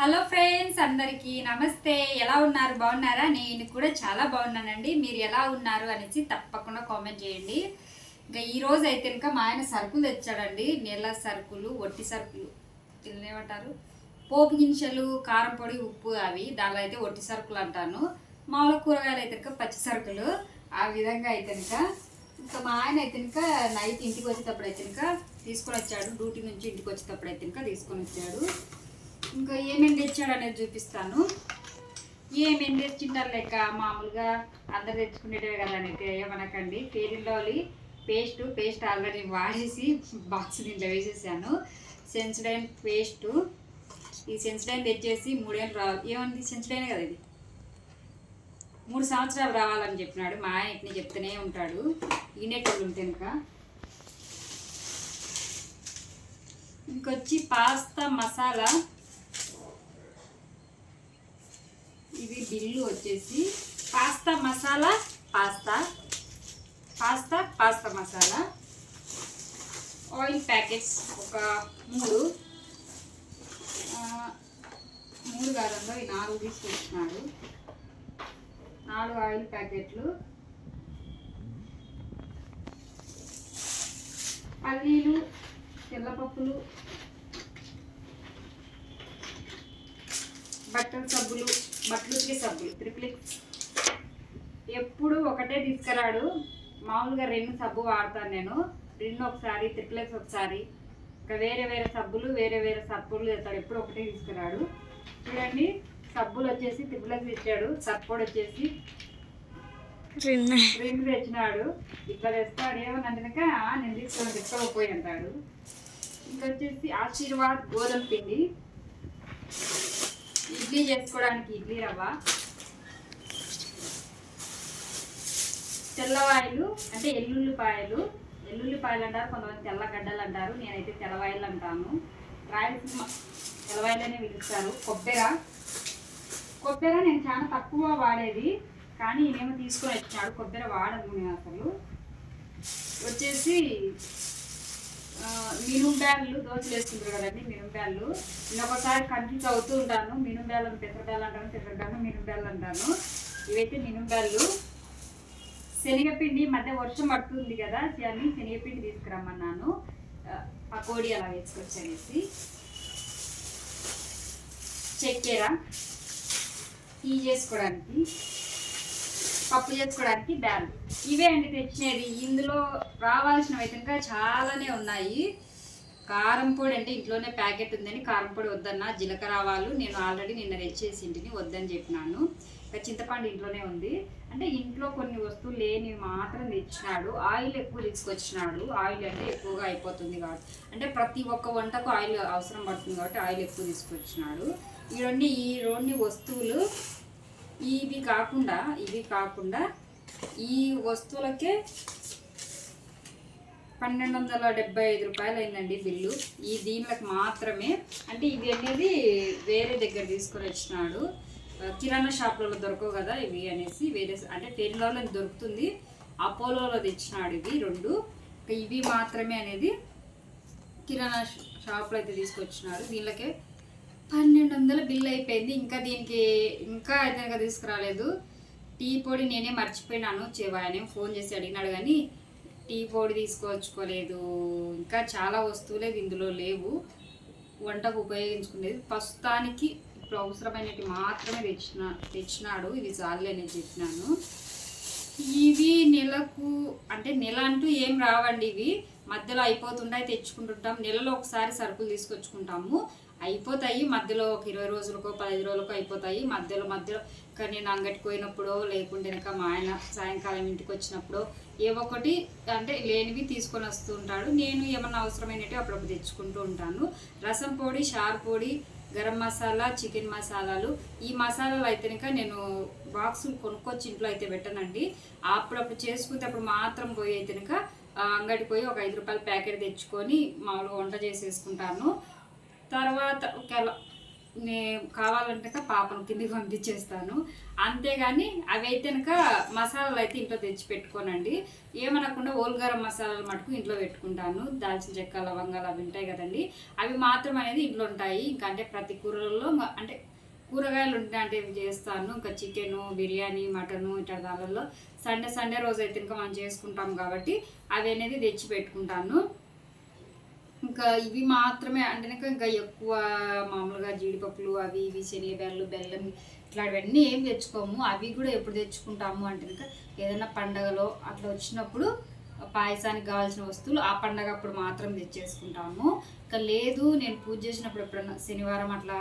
Hello friends అందరికీ నమస్తే. ఎలా ఉన్నారు? బాగున్నారా? నేను కూడా చాలా బాగున్నానండి. మీరు ఎలా ఉన్నారు అనేసి తప్పకుండా కామెంట్ చేయండి. ఇంకా ఈరోజు అయితే ఇంకా మా ఆయన సరుకులు తెచ్చాడండి. నీళ్ళ సరుకులు వట్టి సరుకులు. వీళ్ళని ఏమంటారు? పోపు గింజలు కారం పొడి ఉప్పు అవి. దానిలో అయితే వట్టి సరుకులు అంటాను. మామూలు కూరగాయలు అయితే ఇంకా పచ్చి సరుకులు. ఆ విధంగా అయితే ఇంకా ఇంకా మా ఆయన అయితే ఇంకా నైట్ ఇంటికి వచ్చేటప్పుడు అయితే ఇంకా తీసుకొని వచ్చాడు. డ్యూటీ నుంచి ఇంటికి వచ్చేటప్పుడు అయితే ఇంకా తీసుకొని వచ్చాడు. ఇంకా ఏమేమి తెచ్చాడు అనేది చూపిస్తాను. ఏమేమి తెచ్చింటారు లెక్క? మామూలుగా అందరు తెచ్చుకునేటివే కదా అనేది ఏమనకండి. ఫేర్ పేస్ట్ పేస్ట్ ఆల్రెడీ వాడేసి బాక్స్ దీంట్లో వేసేసాను. Sensodyne paste. ఈ సెన్సిడైన్ తెచ్చేసి మూడేళ్ళు రావాలి. ఏమంది? సెన్సిడైన్ కదా ఇది. మూడు సంవత్సరాలు రావాలని చెప్పినాడు. మా ఆయన చెప్తూనే ఉంటాడు. ఈనేటోళ్ళు ఉంటే ఇంకా ఇంకొచ్చి పాస్తా మసాలా ఇది బిల్లు వచ్చేసి pasta masala pasta pasta pasta masala. Oil packets ఒక మూడు. మూడు కాదంలో ఈ నాలుగు తీసుకొచ్చినాడు నాలుగు ఆయిల్ ప్యాకెట్లు. పల్లీలు తెల్లపప్పులు బట్టల సబ్బులు బట్టలు ఉతికే సబ్బులు త్రిప్లిక్స్ ఎప్పుడు ఒకటే తీసుకురాడు. మామూలుగా రెండు సబ్బు వాడతాను నేను. రెండు ఒకసారి త్రిప్లెక్స్ ఒకసారి. ఇంకా వేరే వేరే సబ్బులు వేరే వేరే సబ్బులు తెస్తాడు ఎప్పుడు ఒకటే తీసుకురాడు. చూడండి సబ్బులు వచ్చేసి త్రిప్లెక్స్ ఇచ్చాడు. సబ్బుడు వచ్చేసి రెండు. తెచ్చినాడు. ఇట్లా తెస్తాడు ఏమన్నా అంటే నేను తీసుకొని తెచ్చుకోకపోయి అంటాడు. ఇంకొచ్చేసి ఆశీర్వాద్ గోధుమ పిండి. ఇడ్లీ చేసుకోవడానికి ఇడ్లీ రవ్వ తెల్లవాయలు అంటే ఎల్లుల్లిపాయలు. ఎల్లుల్లిపాయలు అంటారు కొంతమంది తెల్లగడ్డలు అంటారు నేనైతే తెల్లవాయలు అంటాను. రాయలసీమ తెల్లవాయలనే పిలుస్తారు. కొబ్బెర. కొబ్బెర నేను చాలా తక్కువ వాడేది కానీ ఈయనేమో తీసుకొని వచ్చినాడు. కొబ్బెర వాడను నేను అసలు. వచ్చేసి మినుం బ్యాళ్ళు దోశలు వేసుకుంటారు కదండి మినుం బ్యాళ్ళు. నేను ఒకసారి కన్ఫ్యూజ్ అవుతూ ఉంటాను. మినుం బ్యాళ్ళు పెసర అంటాను పెసర మినుం బ్యాళ్ళు అంటాను. ఇవైతే మినుం బ్యాళ్ళు. శనగపిండి మధ్య వర్షం పడుతుంది కదా అని శనగపిండి తీసుకురమ్మన్నాను. పకోడీ అలా వేసుకొచ్చనేసి చక్కెర టీ చేసుకోవడానికి. పప్పు చేసుకోవడానికి బ్యాల్ ఇవే అండి తెచ్చినది ఇందులో రావాల్సినవి అయితే ఇంకా చాలానే ఉన్నాయి. కారం పొడి అంటే ఇంట్లోనే ప్యాకెట్ ఉందని కారం పొడి వద్దన్నా జీలకర్ర ఆవాలు నేను ఆల్రెడీ నిన్న తెచ్చేసి ఇంటిని వద్దని చెప్పినాను. ఇంకా చింతపండు ఇంట్లోనే ఉంది. అంటే ఇంట్లో కొన్ని వస్తువులు లేనివి మాత్రం తెచ్చినాడు. ఆయిల్ ఎక్కువ తీసుకొచ్చినాడు. ఆయిల్ అంటే ఎక్కువగా అయిపోతుంది కాబట్టి. అంటే ప్రతి ఒక్క వంటకు ఆయిల్ అవసరం పడుతుంది కాబట్టి ఆయిల్ ఎక్కువ తీసుకొచ్చినాడు. ఈ రెండు ఈ రెండు వస్తువులు ఇవి కాకుండా ఇవి కాకుండా ఈ వస్తువులకే పన్నెండు వందల డెబ్బై ఐదు రూపాయలు అయిందండి బిల్లు. ఈ దీనిలకు మాత్రమే అంటే ఇవి అనేది వేరే దగ్గర తీసుకొని వచ్చినాడు. కిరాణా షాపులలో దొరకవు కదా ఇవి అనేసి వేరే అంటే టెన్లలో దొరుకుతుంది. అపోలోలో తెచ్చినాడు ఇవి రెండు. ఇవి మాత్రమే అనేది కిరాణా షాప్లో అయితే తీసుకొచ్చినారు. దీనికే పన్నెండు వందల బిల్ అయిపోయింది. ఇంకా దీనికి ఇంకా అయితే తీసుకురాలేదు. టీ పొడి నేనే మర్చిపోయినాను. చె- ఫోన్ చేసి అడిగినాడు కానీ టీ పొడి తీసుకొచ్చుకోలేదు ఇంకా చాలా వస్తువులే ఇందులో లేవు. వంటకు ఉపయోగించుకునేది. ప్రస్తుతానికి ఇప్పుడు అవసరమైనవి మాత్రమే తెచ్చిన తెచ్చినాడు. ఇది చాలే నేను చెప్పినాను. ఇవి నెలకు అంటే నెల అంటూ ఏం రావండి ఇవి. మధ్యలో అయిపోతుండే తెచ్చుకుంటుంటాం. నెలలో ఒకసారి సరుకులు తీసుకొచ్చుకుంటాము. అయిపోతాయి. మధ్యలో ఒక ఇరవై రోజులకో పదిహేను రోజులకో అయిపోతాయి. మధ్యలో మధ్యలో కానీ నేను అంగటికి పోయినప్పుడు లేకుంటే ఇంకా మా ఆయన సాయంకాలం ఇంటికి వచ్చినప్పుడు ఏవో ఒకటి అంటే లేనివి తీసుకొని వస్తూ ఉంటాడు. నేను ఏమన్నా అవసరమైనవి అప్పుడప్పుడు తెచ్చుకుంటూ ఉంటాను. రసం పొడి షార్ పొడి గరం మసాలా చికెన్ మసాలాలు. ఈ మసాలాలు అయితే కనుక నేను బాక్సులు కొనుక్కొచ్చి ఇంట్లో అయితే పెట్టనండి. అప్పుడప్పుడు చేసుకుంటే అప్పుడు మాత్రం పోయి అయితే కనుక ఆ, అంగడికి పోయి ఒక ఐదు రూపాయల ప్యాకెట్ తెచ్చుకొని మామూలుగా వంట చేసేసుకుంటాను. తర్వాత ఒకవేళ నేను కావాలంటే పాపను కిందికి పంపించేస్తాను. అంతేగాని అవి అయితే కనుక మసాలాలు అయితే ఇంట్లో తెచ్చి పెట్టుకోనండి. ఏమనకుండా ఓల్గరం మసాలాలు మటుకు ఇంట్లో పెట్టుకుంటాను. దాల్చిన చెక్క లవంగాలు అవి ఉంటాయి కదండి. అవి మాత్రం అనేది ఇంట్లో ఉంటాయి. ఇంకా అంటే ప్రతి కూరలలో అంటే కూరగాయలు ఉంటాయి అంటే చేస్తాను. ఇంకా చికెను బిర్యానీ మటను ఇట్లా దానిలో సండే సండే రోజు అయితే ఇంకా మనం చేసుకుంటాం కాబట్టి అవి అనేది తెచ్చి పెట్టుకుంటాను. ఇంకా ఇవి మాత్రమే అంటే ఇంకా ఇంకా ఎక్కువ మామూలుగా జీడిపప్పులు అవి ఇవి శనగబెల్లు బెల్లం ఇట్లాంటివన్నీ ఏం తెచ్చుకోము. అవి కూడా ఎప్పుడు తెచ్చుకుంటాము అంటే ఇంకా ఏదైనా పండగలో అట్లా వచ్చినప్పుడు పాయసానికి కావాల్సిన వస్తువులు ఆ పండగ అప్పుడు మాత్రం తెచ్చేసుకుంటాము. ఇంకా లేదు నేను పూజ చేసినప్పుడు ఎప్పుడన్నా శనివారం అట్లా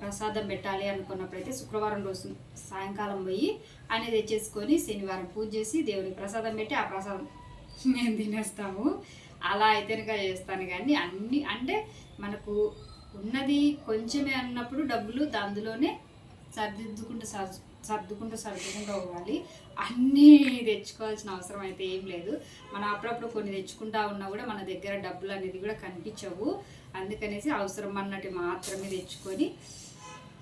ప్రసాదం పెట్టాలి అనుకున్నప్పుడు అయితే శుక్రవారం రోజు సాయంకాలం పోయి అనేది తెచ్చేసుకొని శనివారం పూజ చేసి దేవునికి ప్రసాదం పెట్టి ఆ ప్రసాదం మేము తినేస్తాము. అలా అయితే చేస్తాను. కానీ అన్ని అంటే మనకు ఉన్నది కొంచెమే అన్నప్పుడు డబ్బులు అందులోనే సర్దిద్దుకుంటూ సర్ సర్దుకుంటూ సర్దుకుంటూ పోవాలి. అన్నీ తెచ్చుకోవాల్సిన అవసరం అయితే ఏం లేదు. మనం అప్పుడప్పుడు కొన్ని తెచ్చుకుంటా ఉన్నా కూడా మన దగ్గర డబ్బులు అనేది కూడా కనిపించవు. అందుకనేసి అవసరం అన్నట్టు మాత్రమే తెచ్చుకొని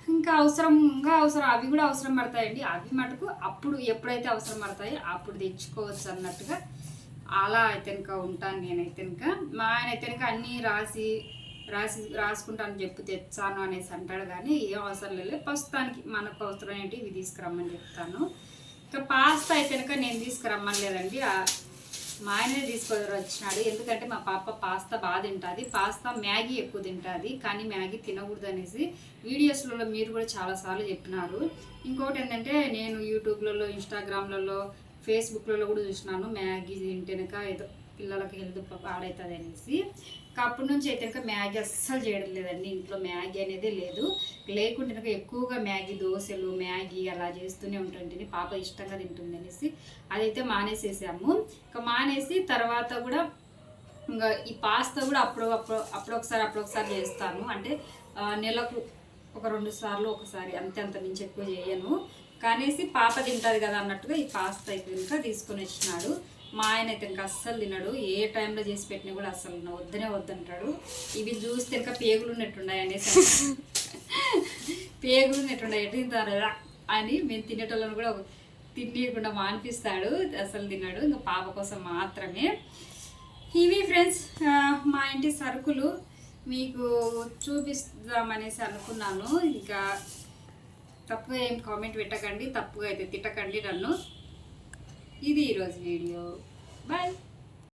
ఇంకా అవసరం ఇంకా అవసరం అవి కూడా అవసరం పడతాయండి. అవి మటుకు అప్పుడు ఎప్పుడైతే అవసరం పడతాయో అప్పుడు తెచ్చుకోవచ్చు అన్నట్టుగా అలా అయితే ఉంటాను నేనైతే ఇంకా మా ఆయన అయితే అన్నీ రాసి రాసి రాసుకుంటాను చెప్పు తెచ్చాను అనేసి అంటాడు కానీ ఏం అవసరం లేదు. ప్రస్తుతానికి మనకు అవసరం ఏంటి ఇవి తీసుకురమ్మని చెప్తాను. ఇంకా పాస్తా అయితే నేను తీసుకురమ్మని లేదండి. మా ఆయనే తీసుకొని వచ్చినాడు. ఎందుకంటే మా పాప పాస్తా బాగా తింటుంది. పాస్తా మ్యాగీ ఎక్కువ తింటుంది. కానీ మ్యాగీ తినకూడదు అనేసి వీడియోస్లలో మీరు కూడా చాలాసార్లు చెప్పినారు. ఇంకోటి ఏంటంటే నేను యూట్యూబ్లలో ఇన్స్టాగ్రామ్లలో ఫేస్బుక్లలో కూడా చూసినాను మ్యాగీ తింటేనక ఏదో పిల్లలకి హెల్త్ పాడవుతుంది అనేసి. ఇంకా అప్పటి నుంచి అయితే కనుక మ్యాగీ అస్సలు చేయడం లేదండి ఇంట్లో మ్యాగీ అనేది లేదు. లేకుంటే కనుక ఎక్కువగా మ్యాగీ దోశలు మ్యాగీ అలా చేస్తూనే ఉంటుంది పాప ఇష్టంగా తింటుంది అనేసి. అదైతే మానేసేసాము. ఇంకా మానేసి తర్వాత కూడా ఇంకా ఈ పాస్తా కూడా అప్పుడు అప్పుడు అప్పుడు ఒకసారి అప్పుడు ఒకసారి చేస్తాను. అంటే నెలకు ఒక రెండు సార్లు ఒకసారి అంతే అంత మించి ఎక్కువ చేయను. కానేసి పాప తింటుంది కదా అన్నట్టుగా ఈ పాస్తా అయితే ఇంకా తీసుకొని వచ్చినాడు. మా ఆయన అయితే ఇంకా అస్సలు తినడు. ఏ టైంలో చేసి పెట్టినా కూడా అస్సలు వద్దనే వద్దంటాడు. ఇవి చూస్తే ఇంకా పేగులు ఉన్నట్టున్నాయి అనేసి పేగులు ఉన్నట్టున్నాయి. ఎటు తింటారా? అని మేము తినేటోళ్ళని కూడా తినేయకుండా మానిపిస్తాడు. అసలు తిన్నాడు ఇంకా పాప కోసం మాత్రమే. ఇవి ఫ్రెండ్స్ మా ఇంటి సరుకులు. మీకు చూపిస్తామనేసి అనుకున్నాను. ఇంకా తప్పుగా ఏం కామెంట్ పెట్టకండి తప్పుగా అయితే తిట్టకండి నన్ను. ఇది ఈరోజు వీడియో. బాయ్